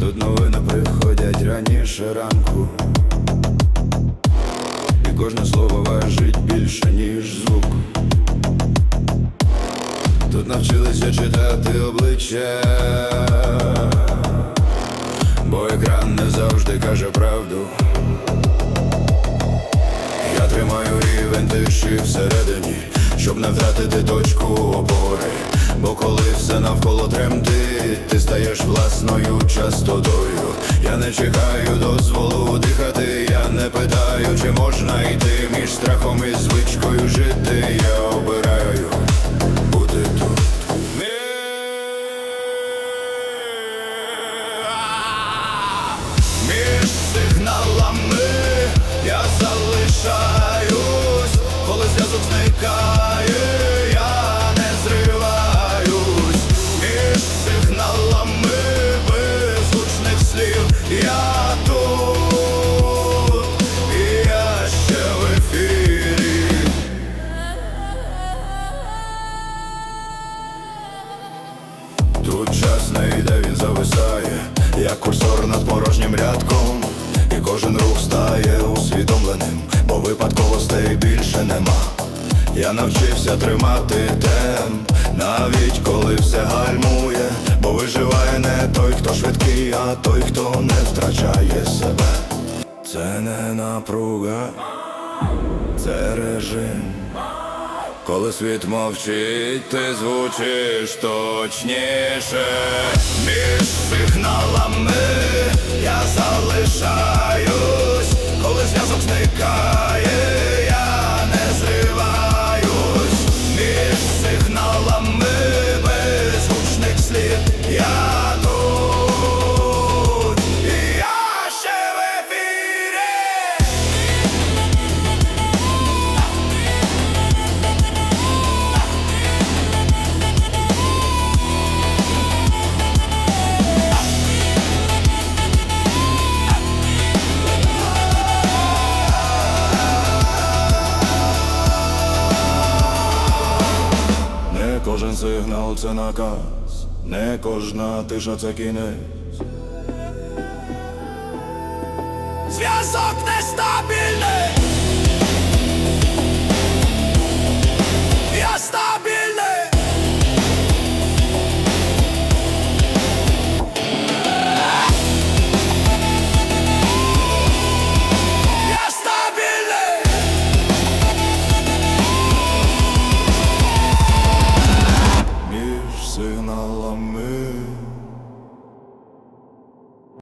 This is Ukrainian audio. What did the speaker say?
Тут новини приходять раніше ранку. Кожне слово важить більше, ніж звук. Тут навчилися читати обличчя, бо екран не завжди каже правду. Я тримаю рівень тиші всередині, щоб не втратити точку опори. Бо коли все навколо тремтить, ти стаєш власною частотою. Я не чекаю дозволу дихати, залишаюсь, коли зв'язок зникає, я не зриваюсь, між сигналами беззвучних слів. Я тут, і я ще в ефірі. Тут час не йде, він зависає, як курсор над порожнім рядком, випадковостей більше нема. Я навчився тримати темп, навіть коли все гальмує, бо виживає не той, хто швидкий, а той, хто не втрачає себе. Це не напруга, це режим. Коли світ мовчить, ти звучиш точніше Між сигналами я залишаюсь, коли зв'язок зникає, кожен сигнал це наказ, не кожна тиша це кінець. Зв'язок нестабільний,